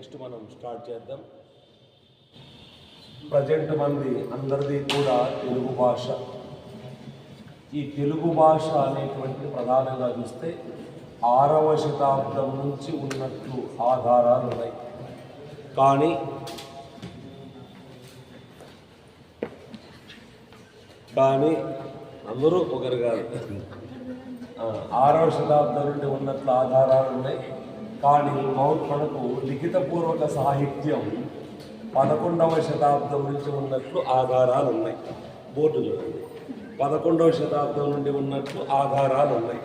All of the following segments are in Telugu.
నెక్స్ట్ మనం స్టార్ట్ చేద్దాం. ప్రజెంట్ మంది అందరిది కూడా తెలుగు భాష. ఈ తెలుగు భాష అనేటువంటి ప్రధానంగా చూస్తే ఆరవ శతాబ్దం నుంచి ఉన్నట్లు ఆధారాలు ఉన్నాయి. కానీ కానీ అందరూ ఒకరు కాదు. ఆరవ శతాబ్దం నుండి ఉన్నట్లు ఆధారాలు ఉన్నాయి. కానీ మౌత్ మనకు లిఖితపూర్వక సాహిత్యం పదకొండవ శతాబ్దం నుంచి ఉన్నట్లు ఆధారాలు ఉన్నాయి బోర్డు చూడండి పదకొండవ శతాబ్దం నుండి ఉన్నట్లు ఆధారాలు ఉన్నాయి.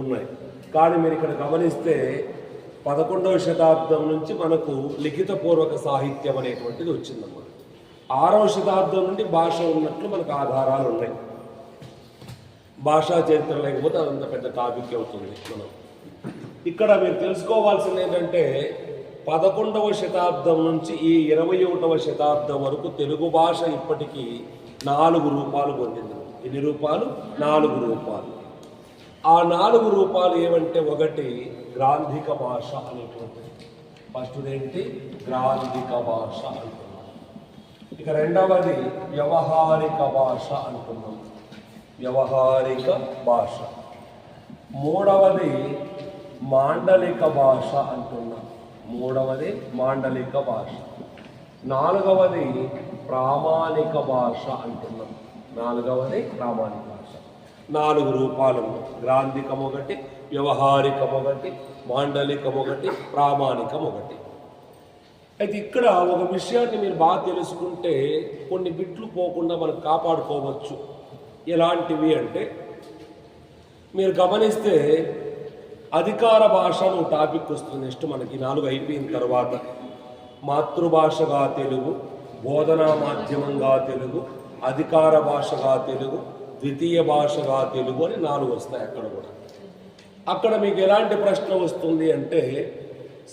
ఉన్నాయి కానీ మీరు ఇక్కడ గమనిస్తే పదకొండవ శతాబ్దం నుంచి మనకు లిఖితపూర్వక సాహిత్యం అనేటువంటిది వచ్చిందన్నమాట. ఆరవ శతాబ్దం నుండి భాష ఉన్నట్లు మనకు ఆధారాలు ఉన్నాయి భాషా చరిత్ర లేకపోతే అదంత పెద్ద టాపిక్ అవుతుంది. మనం ఇక్కడ మీరు తెలుసుకోవాల్సింది ఏంటంటే పదకొండవ శతాబ్దం నుంచి ఈ ఇరవై ఒకటవ శతాబ్దం వరకు తెలుగు భాష ఇప్పటికీ నాలుగు రూపాలు పొందింది. ఎన్ని రూపాలు? నాలుగు రూపాలు. ఆ నాలుగు రూపాలు ఏమంటే ఒకటి గ్రాంధిక భాష అనేటువంటిది. ఫస్ట్ ఏంటి గ్రాంధిక భాష అంటున్నాం ఇక రెండవది వ్యవహారిక భాష అంటున్నాం వ్యవహారిక భాష. మూడవది మాండలిక భాష అంటున్నాం. మూడవది మాండలిక భాష. నాలుగవది ప్రామాణిక భాష అంటున్నాం. నాలుగవది ప్రామాణిక భాష. నాలుగు రూపాలు గ్రాంధికం ఒకటి వ్యవహారికం ఒకటి మాండలికం ఒకటి ప్రామాణికం ఒకటి. అయితే ఇక్కడ ఒక విషయాన్ని మీరు బాగా తెలుసుకుంటే కొన్ని బిట్లు పోకుండా మనం కాపాడుకోవచ్చు. ఎలాంటివి అంటే మీరు గమనిస్తే అధికార భాష అని టాపిక్ వస్తుంది. నెక్స్ట్ మనకి నాలుగు అయిపోయిన తర్వాత మాతృభాషగా తెలుగు బోధనా మాధ్యమంగా తెలుగు అధికార భాషగా తెలుగు ద్వితీయ భాషగా తెలుగు అని నాలుగు వస్తాయి అక్కడ కూడా. అక్కడ మీకు ఎలాంటి ప్రశ్న వస్తుంది అంటే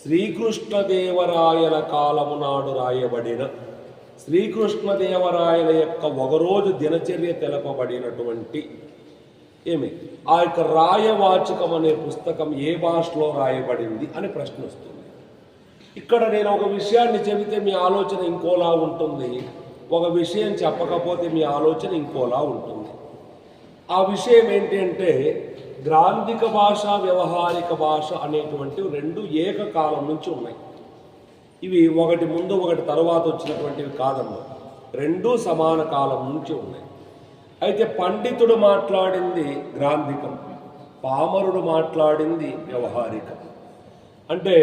శ్రీకృష్ణదేవరాయల కాలము నాడు రాయబడిన శ్రీకృష్ణదేవరాయల యొక్క ఒకరోజు దినచర్య తెలపబడినటువంటి ఏమి? ఆ యొక్క రాయవాచకం అనే పుస్తకం ఏ భాషలో రాయబడింది అని ప్రశ్న వస్తుంది. ఇక్కడ నేను ఒక విషయాన్ని చెబితే మీ ఆలోచన ఇంకోలా ఉంటుంది. ఒక విషయం చెప్పకపోతే మీ ఆలోచన ఇంకోలా ఉంటుంది. ఆ విషయం ఏంటి అంటే గ్రాంధిక భాష వ్యవహారిక భాష అనేటువంటి రెండు ఏకకాలం నుంచి ఉన్నాయి. ఇవి ఒకటి ముందు ఒకటి తర్వాత వచ్చినటువంటివి కాదమ్మా. రెండు సమాన కాలం నుంచి ఉన్నాయి. అయితే పండితుడు మాట్లాడింది గ్రాంధికం పామరుడు మాట్లాడింది వ్యవహారికం. అంటే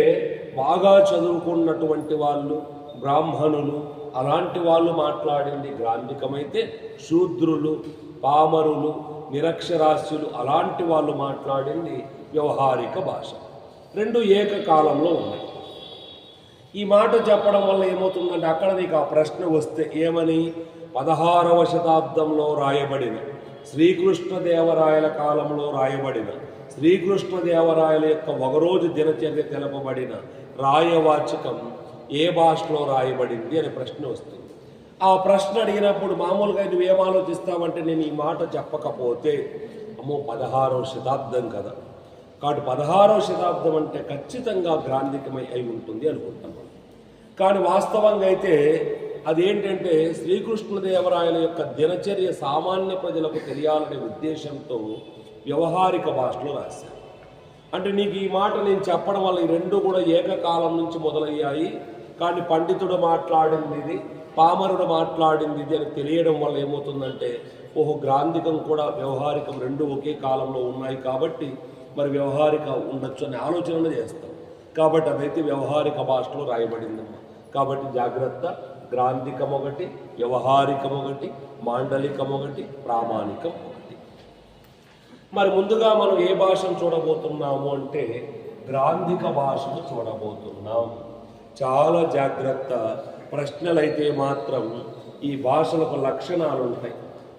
బాగా చదువుకున్నటువంటి వాళ్ళు బ్రాహ్మణులు అలాంటి వాళ్ళు మాట్లాడింది గ్రాంధికమైతే శూద్రులు పామరులు నిరక్షరాస్యులు అలాంటి వాళ్ళు మాట్లాడింది వ్యవహారిక భాష. రెండు ఏకకాలంలో ఉన్నాయి. ఈ మాట చెప్పడం వల్ల ఏమవుతుందంటే అక్కడ నీకు ఆ ప్రశ్న వస్తే ఏమని? పదహారవ శతాబ్దంలో రాయబడిన శ్రీకృష్ణదేవరాయల కాలంలో రాయబడిన శ్రీకృష్ణదేవరాయల యొక్క ఒకరోజు దినచర్య తెలపబడిన రాయవాచకం ఏ భాషలో రాయబడింది అనే ప్రశ్న వస్తుంది. ఆ ప్రశ్న అడిగినప్పుడు మామూలుగా నువ్వేం ఆలోచిస్తావంటే నేను ఈ మాట చెప్పకపోతే అమ్మో పదహారవ శతాబ్దం కదా. కాబట్టి పదహారవ శతాబ్దం అంటే ఖచ్చితంగా గ్రాంధికమై అయి ఉంటుంది అనుకుంటాం కానీ వాస్తవంగా అయితే అదేంటంటే శ్రీకృష్ణదేవరాయల యొక్క దినచర్య సామాన్య ప్రజలకు తెలియాలనే ఉద్దేశంతో వ్యవహారిక భాషలో రాశారు. అంటే నీకు ఈ మాట నేను చెప్పడం వల్ల ఈ రెండు కూడా ఏకకాలం నుంచి మొదలయ్యాయి. కానీ పండితుడు మాట్లాడింది ఇది పామరుడు మాట్లాడింది ఇది అని తెలియడం వల్ల ఏమవుతుందంటే ఓహో గ్రాంధికం కూడా వ్యవహారికం రెండు ఒకే కాలంలో ఉన్నాయి కాబట్టి మరి వ్యవహారిక ఉండొచ్చు అనే ఆలోచన చేస్తాం. కాబట్టి అదైతే వ్యవహారిక భాషలో రాయబడిందమ్మా. కాబట్టి జాగ్రత్త. గ్రాంధికం ఒకటి వ్యవహారికం ఒకటి మాండలికం ఒకటి ప్రామాణికం ఒకటి మరి ముందుగా మనం ఏ భాషను చూడబోతున్నాము అంటే గ్రాంధిక భాషను చూడబోతున్నాం. చాలా జాగ్రత్త ప్రశ్నలైతే మాత్రం ఈ భాషలకు లక్షణాలు ఉంటాయి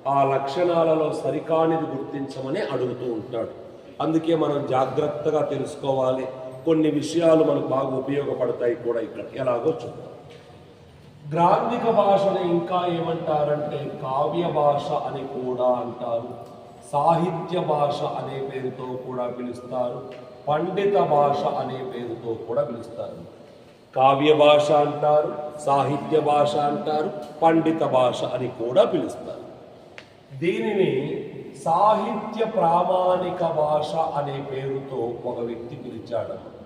ఆ లక్షణాలలో సరికానిది గుర్తించమని అడుగుతూ ఉంటాడు. అందుకే మనం జాగ్రత్తగా తెలుసుకోవాలి. కొన్ని విషయాలు మనకు బాగా ఉపయోగపడతాయి కూడా ఇక్కడ. ఎలాగో చూద్దాం. గ్రాంధిక భాషని ఇంకా ఏమంటారంటే కావ్య భాష అని కూడా అంటారు. సాహిత్య భాష అనే పేరుతో కూడా పిలుస్తారు. పండిత భాష అనే పేరుతో కూడా పిలుస్తారు. కావ్య భాష అంటారు సాహిత్య భాష అంటారు పండిత భాష అని కూడా పిలుస్తారు. దీనిని సాహిత్య ప్రామాణిక భాష అనే పేరుతో ఒక వ్యక్తి పిలిచాడు.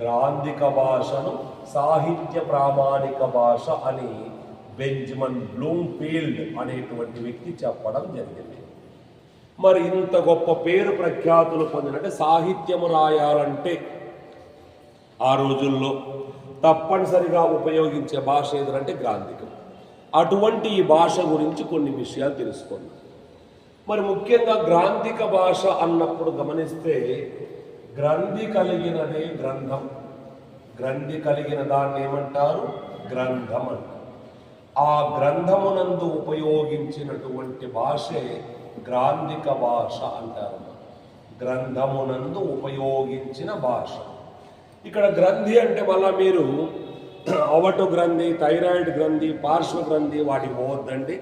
గ్రాంధిక భాషను సాహిత్య ప్రామాణిక భాష అని బెంజమన్ బ్లూమ్ఫీల్డ్ అనేటువంటి వ్యక్తి చెప్పడం జరిగింది. మరి ఇంత గొప్ప పేరు ప్రఖ్యాతులు పొందినట్టే సాహిత్యము రాయాలంటే ఆ రోజుల్లో తప్పనిసరిగా ఉపయోగించే భాష ఏదంటే గ్రాంధికం. అటువంటి ఈ భాష గురించి కొన్ని విషయాలు తెలుసుకున్నాం మరి ముఖ్యంగా గ్రాంధిక భాష అన్నప్పుడు గమనిస్తే గ్రంథి కలిగినదే గ్రంథం. గ్రంథి కలిగిన దాన్ని ఏమంటారు? గ్రంథం అంటారు. ఆ గ్రంథమునందు ఉపయోగించినటువంటి భాషే గ్రాంధిక భాష అంటారు. గ్రంథమునందు ఉపయోగించిన భాష. ఇక్కడ గ్రంథి అంటే మళ్ళా మీరు అవటు గ్రంథి థైరాయిడ్ గ్రంథి పార్శ్వ గ్రంథి వాటి పోవద్దండి.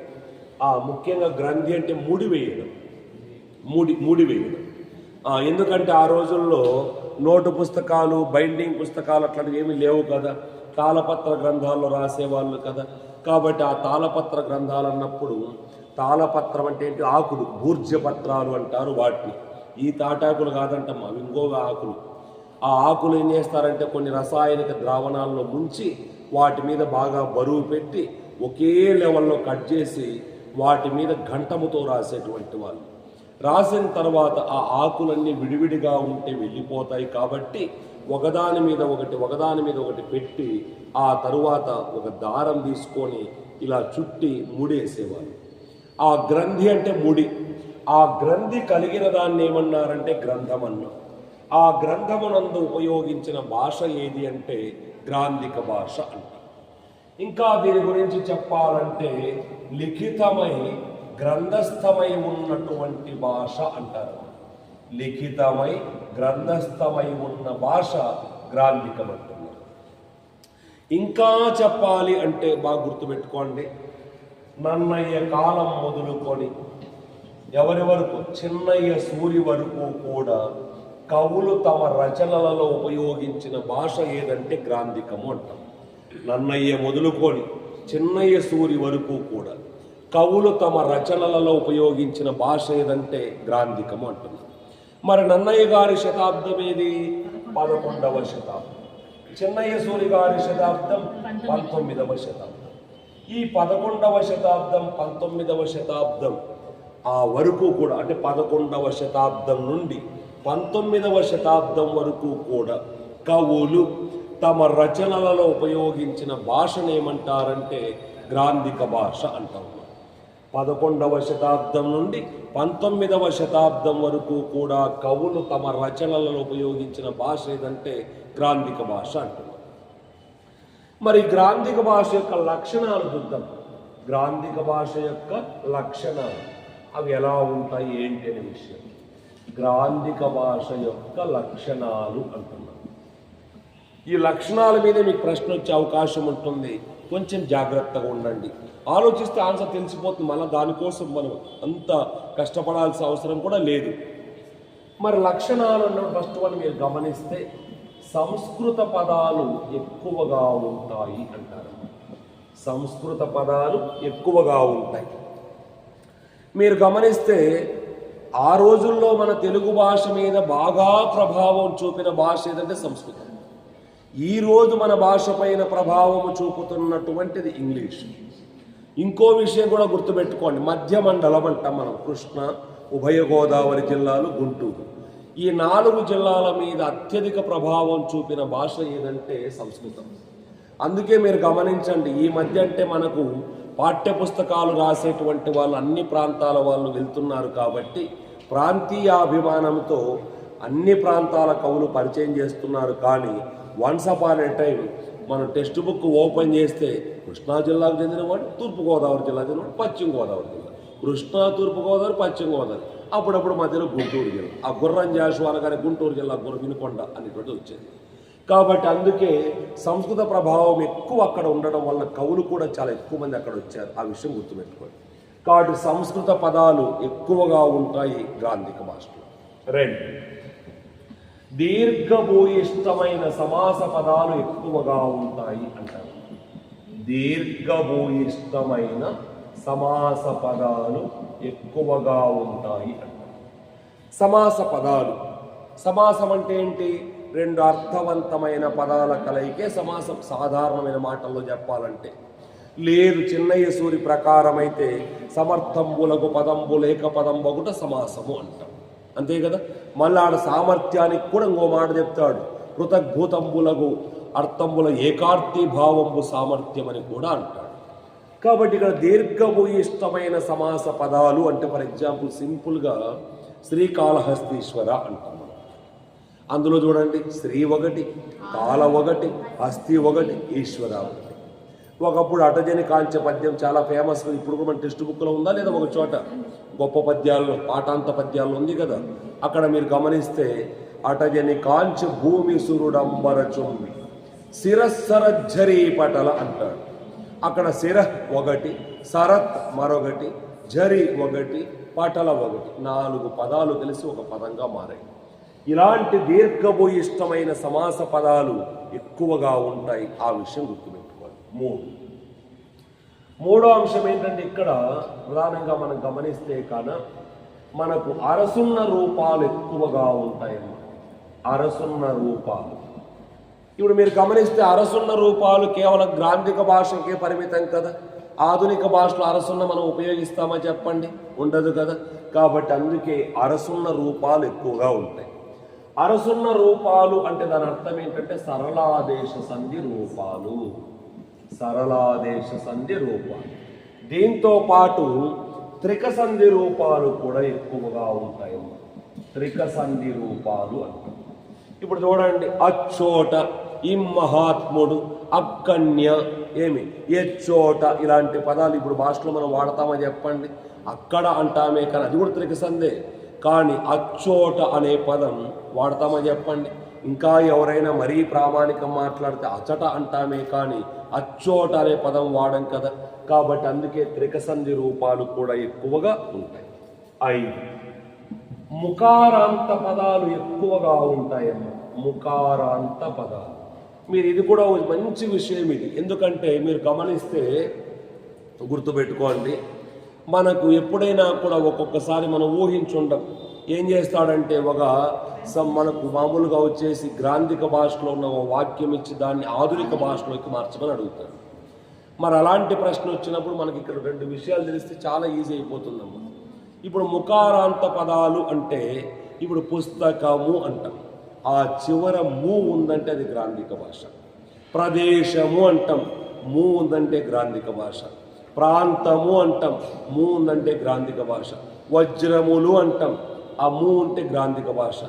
ఆ ముఖ్యంగా గ్రంథి అంటే ముడి వేయడం. ముడి ముడి ఎందుకంటే ఆ రోజుల్లో నోటు పుస్తకాలు బైండింగ్ పుస్తకాలు అట్లాంటివి ఏమీ లేవు కదా. తాళపత్ర గ్రంథాల్లో రాసేవాళ్ళు కదా. కాబట్టి ఆ తాళపత్ర గ్రంథాలు అన్నప్పుడు తాళపత్రం అంటే ఏంటి? ఆకులు భూర్జపత్రాలు అంటారు వాటిని. ఈ తాటాకులు కాదంటమ్మా ఇంకోగా ఆకులు. ఆ ఆకులు ఏం చేస్తారంటే కొన్ని రసాయనిక ద్రావణాలను ముంచి వాటి మీద బాగా బరువు పెట్టి ఒకే లెవెల్లో కట్ చేసి వాటి మీద ఘంటముతో రాసేటువంటి వాళ్ళు. రాసిన తర్వాత ఆ ఆకులన్నీ విడివిడిగా ఉంటే వెళ్ళిపోతాయి కాబట్టి ఒకదాని మీద ఒకటి ఒకదాని మీద ఒకటి పెట్టి ఆ తరువాత ఒక దారం తీసుకొని ఇలా చుట్టి ముడేసేవారు ఆ గ్రంథి అంటే ముడి. ఆ గ్రంథి కలిగిన దాన్ని ఏమన్నారంటే గ్రంథం అన్నాం ఆ గ్రంథమునందు ఉపయోగించిన భాష ఏది అంటే గ్రాంధిక భాష అంటారు ఇంకా దీని గురించి చెప్పాలంటే లిఖితమై గ్రంథస్థమై ఉన్నటువంటి భాష అంటారు. లిఖితమై గ్రంథస్థమై ఉన్న భాష గ్రాంధికం అంటున్నారు ఇంకా చెప్పాలి అంటే బాగా గుర్తుపెట్టుకోండి. నన్నయ్య కాలం మొదలుకొని ఎవరి వరకు చిన్నయ్య సూరి వరకు కూడా కవులు తమ రచనలలో ఉపయోగించిన భాష ఏదంటే గ్రాంధికము అంటాం. నన్నయ్య మొదలుకొని చిన్నయ్య సూరి వరకు కూడా. కవులు తమ రచనలలో ఉపయోగించిన భాష ఏదంటే గ్రాంధికము అంటున్నారు మరి నన్నయ్య గారి శతాబ్దం ఏది? పదకొండవ శతాబ్దం. చిన్నయ్య సూరి గారి శతాబ్దం పంతొమ్మిదవ శతాబ్దం. ఈ పదకొండవ శతాబ్దం పంతొమ్మిదవ శతాబ్దం ఆ వరకు కూడా అంటే పదకొండవ శతాబ్దం నుండి పంతొమ్మిదవ శతాబ్దం వరకు కూడా కవులు తమ రచనలలో ఉపయోగించిన భాషను ఏమంటారంటే గ్రాంధిక భాష అంటారు. పదకొండవ శతాబ్దం నుండి పంతొమ్మిదవ శతాబ్దం వరకు కూడా కవులు తమ రచనలలో ఉపయోగించిన భాష ఏదంటే గ్రాంధిక భాష అంటున్నారు. మరి గ్రాంధిక భాష యొక్క లక్షణాలు చూద్దాం. గ్రాంధిక భాష యొక్క లక్షణాలు అవి ఎలా ఉంటాయి ఏంటి అనే విషయం. గ్రాంధిక భాష యొక్క లక్షణాలు అంటున్నాం ఈ లక్షణాల మీద మీకు ప్రశ్న వచ్చే అవకాశం ఉంటుంది. కొంచెం జాగ్రత్తగా ఉండండి. ఆలోచిస్తే ఆన్సర్ తెలిసిపోతుంది. మళ్ళీ దానికోసం మనం అంత కష్టపడాల్సిన అవసరం కూడా లేదు. మరి లక్షణాలు అన్నప్పుడు ఫస్ట్ వన్ మీరు గమనిస్తే సంస్కృత పదాలు ఎక్కువగా ఉంటాయి అంటారు. సంస్కృత పదాలు ఎక్కువగా ఉంటాయి. మీరు గమనిస్తే ఆ రోజుల్లో మన తెలుగు భాష మీద బాగా ప్రభావం చూపిన భాష ఏదంటే సంస్కృతం. ఈరోజు మన భాష పైన ప్రభావం చూపుతున్నటువంటిది ఇంగ్లీష్. ఇంకో విషయం కూడా గుర్తుపెట్టుకోండి. మధ్య మండలం అంటాం మనం. కృష్ణ ఉభయ గోదావరి జిల్లాలు గుంటూరు. ఈ నాలుగు జిల్లాల మీద అత్యధిక ప్రభావం చూపిన భాష ఏదంటే సంస్కృతం. అందుకే మీరు గమనించండి ఈ మధ్య అంటే మనకు పాఠ్య పుస్తకాలు రాసేటువంటి వాళ్ళు అన్ని ప్రాంతాల వాళ్ళు వెళ్తున్నారు కాబట్టి ప్రాంతీయ అభిమానంతో అన్ని ప్రాంతాల కవులు పరిచయం చేస్తున్నారు. కానీ వన్స్ అపాన్ ఏ టైం మనం టెక్స్ట్ బుక్ ఓపెన్ చేస్తే కృష్ణా జిల్లాకు చెందినవాడు తూర్పుగోదావరి జిల్లా చెందినవాడు పశ్చిమ గోదావరి జిల్లా. కృష్ణా తూర్పుగోదావరి పశ్చిమ గోదావరి అప్పుడప్పుడు మధ్యలో గుంటూరు జిల్లా. ఆ గుర్రం జాషువాల గారి గుంటూరు జిల్లా గుర్ర వినుకొండ అనేటువంటి వచ్చేది. కాబట్టి అందుకే సంస్కృత ప్రభావం ఎక్కువ అక్కడ ఉండడం వల్ల కవులు కూడా చాలా ఎక్కువ మంది అక్కడ వచ్చారు. ఆ విషయం గుర్తుపెట్టుకోండి. కాబట్టి సంస్కృత పదాలు ఎక్కువగా ఉంటాయి గాంధిక భాషలో. రెండు. దీర్ఘభూయిష్టమైన సమాస పదాలు ఎక్కువగా ఉంటాయి అంటారు. దీర్ఘభూయిష్టమైన సమాస పదాలు ఎక్కువగా ఉంటాయి అంటారు. సమాస పదాలు సమాసం అంటే ఏంటి? రెండు అర్థవంతమైన పదాల కలయికే సమాసం సాధారణమైన మాటల్లో చెప్పాలంటే. లేదు చిన్నయ్య సూరి ప్రకారమైతే సమర్థంబులకు పదంబు లేక పదం బగుట సమాసము అంటాం. అంతే కదా? మళ్ళీ ఆడ సామర్థ్యానికి కూడా ఇంకో మాట చెప్తాడు. కృతజ్భూతంబులకు అర్థంబుల ఏకార్తి భావంబు సామర్థ్యం అని కూడా అంటాడు. కాబట్టి ఇక్కడ దీర్ఘభూయిష్టమైన సమాస పదాలు అంటే ఫర్ ఎగ్జాంపుల్ సింపుల్గా శ్రీకాళహస్తీశ్వర అంటాం మనం. అందులో చూడండి శ్రీ ఒకటి కాల ఒకటి హస్తి ఒకటి ఈశ్వర ఒకటి. ఒకప్పుడు అటజని కాంచ పద్యం చాలా ఫేమస్ ఇప్పుడు కూడా మన టెక్స్ట్ బుక్లో ఉందా లేదా ఒక చోట? గొప్ప పద్యాల్లో పాఠాంత పద్యాల్లో ఉంది కదా. అక్కడ మీరు గమనిస్తే అటజని కాంచ భూమి సురుడంబర చుంబి శిరస్సరజ్జరీ పటల అంటాడు అక్కడ శిర ఒకటి సరత్ మరొకటి జరి ఒకటి పటల ఒకటి నాలుగు పదాలు కలిసి ఒక పదంగా మారాయి. ఇలాంటి దీర్ఘభూయిష్టమైన సమాస పదాలు ఎక్కువగా ఉంటాయి. ఆ విషయం గుర్తుపెట్టు మూడు. మూడో అంశం ఏంటంటే ఇక్కడ ప్రధానంగా మనం గమనిస్తే కాన మనకు అరసున్న రూపాలు ఎక్కువగా ఉంటాయన్న అరసున్న రూపాలు. ఇప్పుడు మీరు గమనిస్తే అరసున్న రూపాలు కేవలం గ్రాంధిక భాషకే పరిమితం కదా. ఆధునిక భాషలో అరసున్న మనం ఉపయోగిస్తామా చెప్పండి? ఉండదు కదా. కాబట్టి అందుకే అరసున్న రూపాలు ఎక్కువగా ఉంటాయి. అరసున్న రూపాలు అంటే దాని అర్థం ఏంటంటే సరళాదేశ సంధి రూపాలు. సరళాదేశ సంధి రూపాలు దీంతో పాటు త్రిక సంధి రూపాలు కూడా ఎక్కువగా ఉంటాయి. త్రిక సంధి రూపాలు అంటారు ఇప్పుడు చూడండి అచ్చోట ఇమ్మహాత్ముడు అక్కన్య ఏమి? ఎచ్చోట ఇలాంటి పదాలు ఇప్పుడు భాషలో మనం వాడతామని చెప్పండి? అక్కడ అంటామే కానీ అది కూడా త్రిక సందే కానీ అచ్చోట అనే పదం వాడతామని చెప్పండి? ఇంకా ఎవరైనా మరీ ప్రామాణికం మాట్లాడితే అచట అంటామే కానీ అచ్చోట అనే పదం వాడం కదా. కాబట్టి అందుకే త్రికసంధి రూపాలు కూడా ఎక్కువగా ఉంటాయి. ఐదు. ముకారాంత పదాలు ఎక్కువగా ఉంటాయమ్మ. ముకారాంత పదాలు. మీరు ఇది కూడా ఒక మంచి విషయం ఇది. ఎందుకంటే మీరు గమనిస్తే గుర్తుపెట్టుకోండి మనకు ఎప్పుడైనా కూడా ఒక్కొక్కసారి మనం ఊహించుండం ఏం చేస్తాడంటే ఒక సమ్ మనకు మామూలుగా వచ్చేసి గ్రాంధిక భాషలో ఉన్న ఒక వాక్యం ఇచ్చి దాన్ని ఆధునిక భాషలోకి మార్చమని అడుగుతాడు. మరి అలాంటి ప్రశ్న వచ్చినప్పుడు మనకి ఇక్కడ రెండు విషయాలు తెలిస్తే చాలా ఈజీ అయిపోతుందమ్మా. ఇప్పుడు ముఖారాంత పదాలు అంటే ఇప్పుడు పుస్తకము అంటాం. ఆ చివర మూ ఉందంటే అది గ్రాంధిక భాష. ప్రదేశము అంటాం మూ ఉందంటే గ్రాంధిక భాష. ప్రాంతము అంటాం మూ ఉందంటే గ్రాంధిక భాష. వజ్రములు అంటాం ఆ మూ ఉంటే గ్రాంధిక భాష.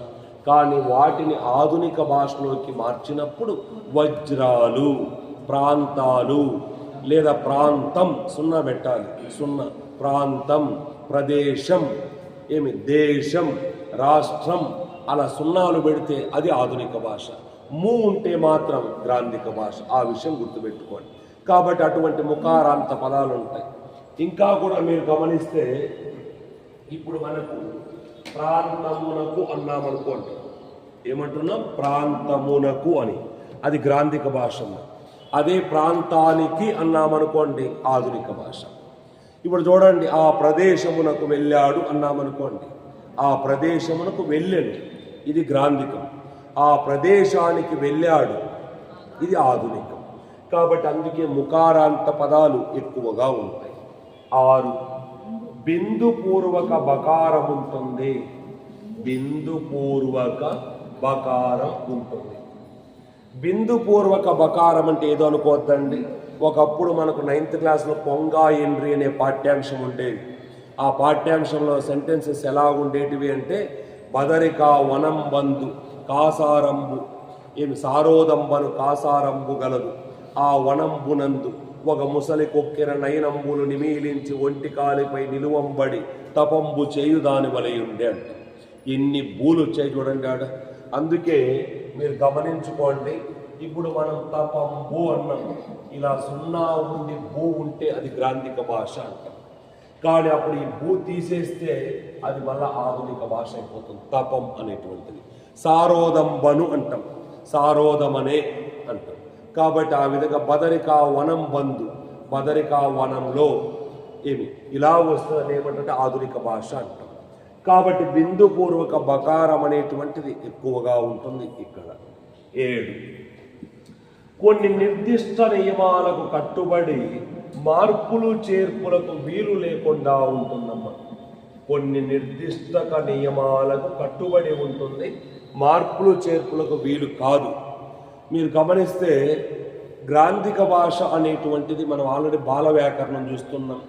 కానీ వాటిని ఆధునిక భాషలోకి మార్చినప్పుడు వజ్రాలు ప్రాంతాలు లేదా ప్రాంతం సున్నా పెట్టాలి. సున్నా ప్రాంతం ప్రదేశం ఏమి? దేశం రాష్ట్రం అలా సున్నాలు పెడితే అది ఆధునిక భాష. మూ ఉంటే మాత్రం గ్రాంధిక భాష. ఆ విషయం గుర్తుపెట్టుకోండి. కాబట్టి అటువంటి ముఖారాంత పదాలు ఉంటాయి. ఇంకా కూడా మీరు గమనిస్తే ఇప్పుడు మనకు ప్రాంతమునకు అన్నామనుకోండి ఏమంటున్నాం? ప్రాంతమునకు అని. అది గ్రాంధిక భాష అదే ప్రాంతానికి అన్నామనుకోండి ఆధునిక భాష. ఇప్పుడు చూడండి ఆ ప్రదేశమునకు వెళ్ళాడు అన్నామనుకోండి ఆ ప్రదేశమునకు వెళ్ళాడు. ఇది గ్రాంధికం. ఆ ప్రదేశానికి వెళ్ళాడు. ఇది ఆధునికం. కాబట్టి అందుకే ముకారాంత పదాలు ఎక్కువగా ఉంటాయి. ఆరు బిందుపూర్వక బకారం ఉంటుంది. బిందుపూర్వక బకారం ఉంటుంది. బిందుపూర్వక బకారం అంటే ఏదో అనుకోవద్దండి. ఒకప్పుడు మనకు నైన్త్ క్లాస్లో పొంగా ఎండ్రి అనే పాఠ్యాంశం ఉండేది. ఆ పాఠ్యాంశంలో సెంటెన్సెస్ ఎలా ఉండేటివి అంటే బదరిక వనం బంధు కాసారంబు. ఏమి సారోదంబను కాసారంబు గలదు. ఆ వనంబునందు ఒక ముసలి కొక్కిన నయనంబులు నిమీలించి ఒంటి కాలిపై నిలువంబడి తపంబు చేయు దాని వలయుండే అంట. ఎన్ని బూలు వచ్చాయి చూడండి ఆడ. అందుకే మీరు గమనించుకోండి ఇప్పుడు మనం తపంబు అన్నాం. ఇలా సున్నా ఉండి భూ ఉంటే అది గ్రాంధిక భాష అంటాం. కానీ అప్పుడు ఈ భూ తీసేస్తే అది మళ్ళా ఆధునిక భాష అయిపోతుంది తపం అనేటువంటిది. సారోదంబను అంటాం. సారోదమనే అంటాం. కాబట్టి ఆ విధంగా బదరికా వనం బంధు బదరికా వనంలో ఏమి? ఇలా వస్తుందని ఏమంటే ఆధునిక భాష అంటాం. కాబట్టి బిందుపూర్వక బకారం అనేటువంటిది ఎక్కువగా ఉంటుంది ఇక్కడ. ఏడు. కొన్ని నిర్దిష్ట నియమాలకు కట్టుబడి మార్పులు చేర్పులకు వీలు లేకుండా ఉంటుందమ్మా. కొన్ని నిర్దిష్ట నియమాలకు కట్టుబడి ఉంటుంది మార్పులు చేర్పులకు వీలు కాదు. మీరు గమనిస్తే గ్రాంధిక భాష అనేటువంటిది మనం ఆల్రెడీ బాల వ్యాకరణం చూస్తున్నాం.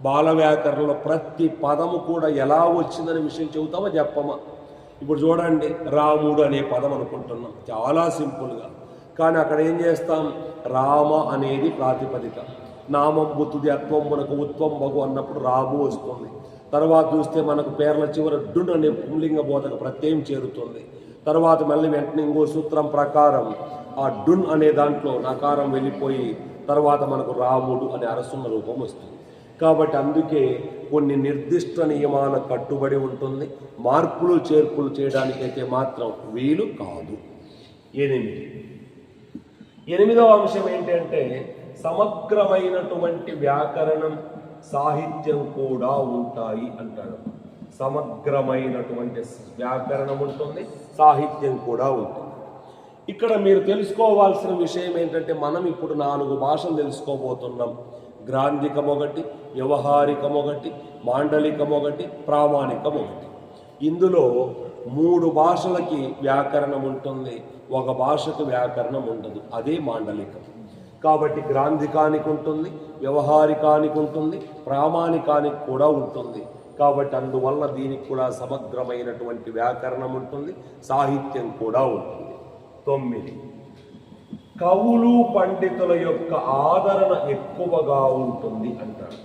బాల వ్యాకరణంలో ప్రతి పదము కూడా ఎలా వచ్చిందనే విషయం చెబుతామా చెప్పమా? ఇప్పుడు చూడండి రాముడు అనే పదం అనుకుంటున్నాం. చాలా సింపుల్గా. కానీ అక్కడ ఏం చేస్తాం? రామ అనేది ప్రాతిపదిక. నామం బుద్ధుది అత్వం మనకు ఉత్వం బగు అన్నప్పుడు రాము వస్తుంది. తర్వాత చూస్తే మనకు పేర్ల చివర డున్ అనే పుంలింగ బోధక ప్రత్యయం చేరుతుంది. తర్వాత మళ్ళీ వెంటనే ఇంకో సూత్రం ప్రకారం ఆ డున్ అనే దాంట్లో నకారం వెళ్ళిపోయి తర్వాత మనకు రాముడు అనే అరసున్న రూపం వస్తుంది. కాబట్టి అందుకే కొన్ని నిర్దిష్ట నియమాల కట్టుబడి ఉంటుంది. మార్పులు చేర్పులు చేయడానికైతే మాత్రం వీలు కాదు. ఎనిమిది. ఎనిమిదవ అంశం ఏంటంటే సమగ్రమైనటువంటి వ్యాకరణం సాహిత్యం కూడా ఉంటాయి అంటాడు సమగ్రమైనటువంటి వ్యాకరణం ఉంటుంది సాహిత్యం కూడా ఉంటుంది. ఇక్కడ మీరు తెలుసుకోవాల్సిన విషయం ఏంటంటే మనం ఇప్పుడు నాలుగు భాషలు తెలుసుకోబోతున్నాం. గ్రాంధికం ఒకటి వ్యవహారికం ఒకటి మాండలికం ఒకటి ప్రామాణికం ఒకటి ఇందులో మూడు భాషలకి వ్యాకరణం ఉంటుంది. ఒక భాషకు వ్యాకరణం ఉండదు అదే మాండలికం. కాబట్టి గ్రాంధికానికి ఉంటుంది వ్యవహారికానికి ఉంటుంది ప్రామాణికానికి కూడా ఉంటుంది. కాబట్టి అందువల్ల దీనికి కూడా సమగ్రమైనటువంటి వ్యాకరణం ఉంటుంది సాహిత్యం కూడా ఉంటుంది. తొమ్మిది. కవులు పండితుల యొక్క ఆదరణ ఎక్కువగా ఉంటుంది అంటారు.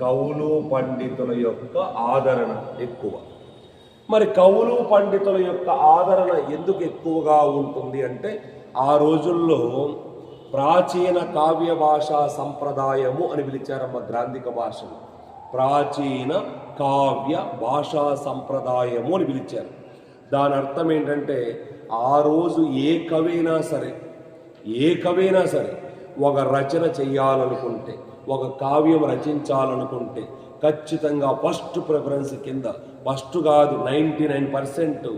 కవులు పండితుల యొక్క ఆదరణ ఎక్కువ. మరి కవులు పండితుల యొక్క ఆదరణ ఎందుకు ఎక్కువగా ఉంటుంది అంటే ఆ రోజుల్లో ప్రాచీన కావ్య భాషా సంప్రదాయము అని పిలిచారమ్మ గ్రాంధిక భాషను ప్రాచీన కావ్య భాషా సంప్రదాయము అని పిలిచారు. దాని అర్థం ఏంటంటే ఆ రోజు ఏ కవైనా సరే ఏ కవైనా సరే ఒక రచన చెయ్యాలనుకుంటే ఒక కావ్యం రచించాలనుకుంటే ఖచ్చితంగా ఫస్ట్ ప్రిఫరెన్స్ కింద ఫస్ట్ కాదు నైంటీ నైన్ పర్సెంట్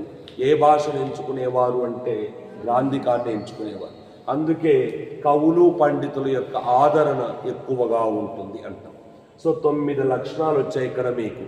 ఏ భాషను ఎంచుకునేవారు అంటే గ్రాంధికాన్ని ఎంచుకునేవారు. అందుకే కవులు పండితుల యొక్క ఆదరణ ఎక్కువగా ఉంటుంది అంటాం. సో తొమ్మిది లక్షణాలు వచ్చాయి ఇక్కడ మీకు.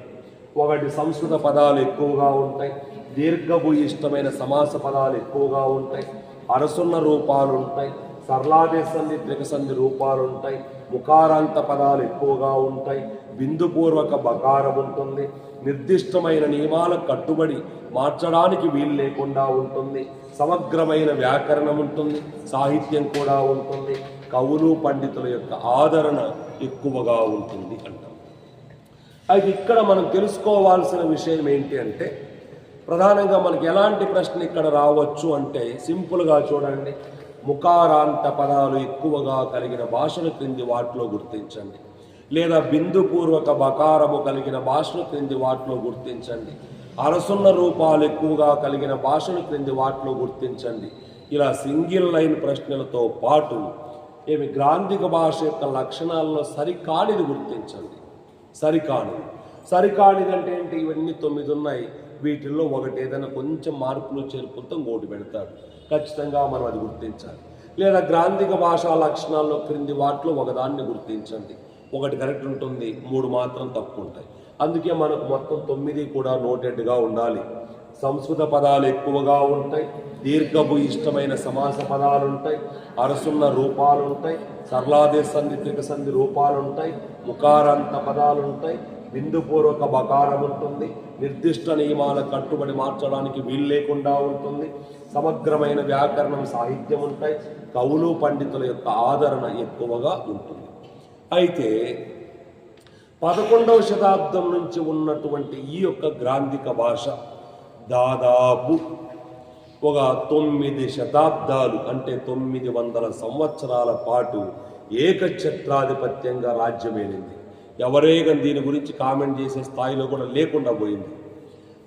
ఒకటి సంస్కృత పదాలు ఎక్కువగా ఉంటాయి. దీర్ఘభూయిష్టమైన సమాస పదాలు ఎక్కువగా ఉంటాయి. అరసున్న రూపాలు ఉంటాయి. సరళాదేశంది త్రికసంధి రూపాలు ఉంటాయి. ముఖారాంత పదాలు ఎక్కువగా ఉంటాయి. బిందుపూర్వక బకారం ఉంటుంది. నిర్దిష్టమైన నియమాలకు కట్టుబడి మార్చడానికి వీలు లేకుండా ఉంటుంది. సమగ్రమైన వ్యాకరణం ఉంటుంది. సాహిత్యం కూడా ఉంటుంది. కవులు పండితుల యొక్క ఆదరణ ఎక్కువగా ఉంటుంది అంటాం. అయితే ఇక్కడ మనం తెలుసుకోవాల్సిన విషయం ఏంటి అంటే ప్రధానంగా మనకి ఎలాంటి ప్రశ్న ఇక్కడ రావచ్చు అంటే సింపుల్గా చూడండి. ముఖారాంత పదాలు ఎక్కువగా కలిగిన భాషను క్రింది వాటిలో గుర్తించండి. లేదా బిందుపూర్వక బకారము కలిగిన భాషను క్రింది వాటిలో గుర్తించండి. అరసున్న రూపాలు ఎక్కువగా కలిగిన భాషను క్రింది వాటిలో గుర్తించండి. ఇలా సింగిల్ లైన్ ప్రశ్నలతో పాటు ఏమి గ్రాంధిక భాష యొక్క లక్షణాల్లో సరికానిది గుర్తించండి. సరికానిది. సరికానిది అంటే ఏంటి? ఇవన్నీ తొమ్మిది ఉన్నాయి. వీటిల్లో ఒకటి ఏదైనా కొంచెం మార్పులు చేర్పులతో ఇంకోటి పెడతాడు. ఖచ్చితంగా మనం అది గుర్తించాలి. లేదా గ్రాంధిక భాషా లక్షణాల్లో క్రింది వాటిలో ఒకదాన్ని గుర్తించండి. ఒకటి కరెక్ట్ ఉంటుంది మూడు మాత్రం తప్పు ఉంటాయి. అందుకే మనకు మొత్తం తొమ్మిది కూడా నోటెడ్గా ఉండాలి. సంస్కృత పదాలు ఎక్కువగా ఉంటాయి దీర్ఘపు ఇష్టమైన సమాస పదాలు ఉంటాయి అరసున్న రూపాలు ఉంటాయి సరళాదేశ సంధి త్రిక సంధి రూపాలు ఉంటాయి ముఖారంత పదాలు ఉంటాయి బిందుపూర్వక బకారం ఉంటుంది నిర్దిష్ట నియమాల కట్టుబడి మార్చడానికి వీలు లేకుండా ఉంటుంది. సమగ్రమైన వ్యాకరణం సాహిత్యం ఉంటాయి. కవులు పండితుల యొక్క ఆదరణ ఎక్కువగా ఉంటుంది. అయితే పదకొండవ శతాబ్దం నుంచి ఉన్నటువంటి ఈ యొక్క గ్రాంధిక భాష దాదాపు ఒక తొమ్మిది శతాబ్దాలు అంటే తొమ్మిది వందల సంవత్సరాల పాటు ఏకఛత్రాధిపత్యంగా రాజ్యమేలింది. ఎవరే కానీ దీని గురించి కామెంట్ చేసే స్థాయిలో కూడా లేకుండా పోయింది.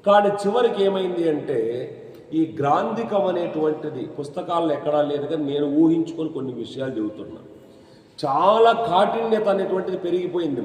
కానీ చివరికి ఏమైంది అంటే ఈ గ్రాంధికం అనేటువంటిది పుస్తకాల్లో ఎక్కడా లేదు కానీ నేను ఊహించుకొని కొన్ని విషయాలు చెబుతున్నా. చాలా కాఠిన్యత అనేటువంటిది పెరిగిపోయింది.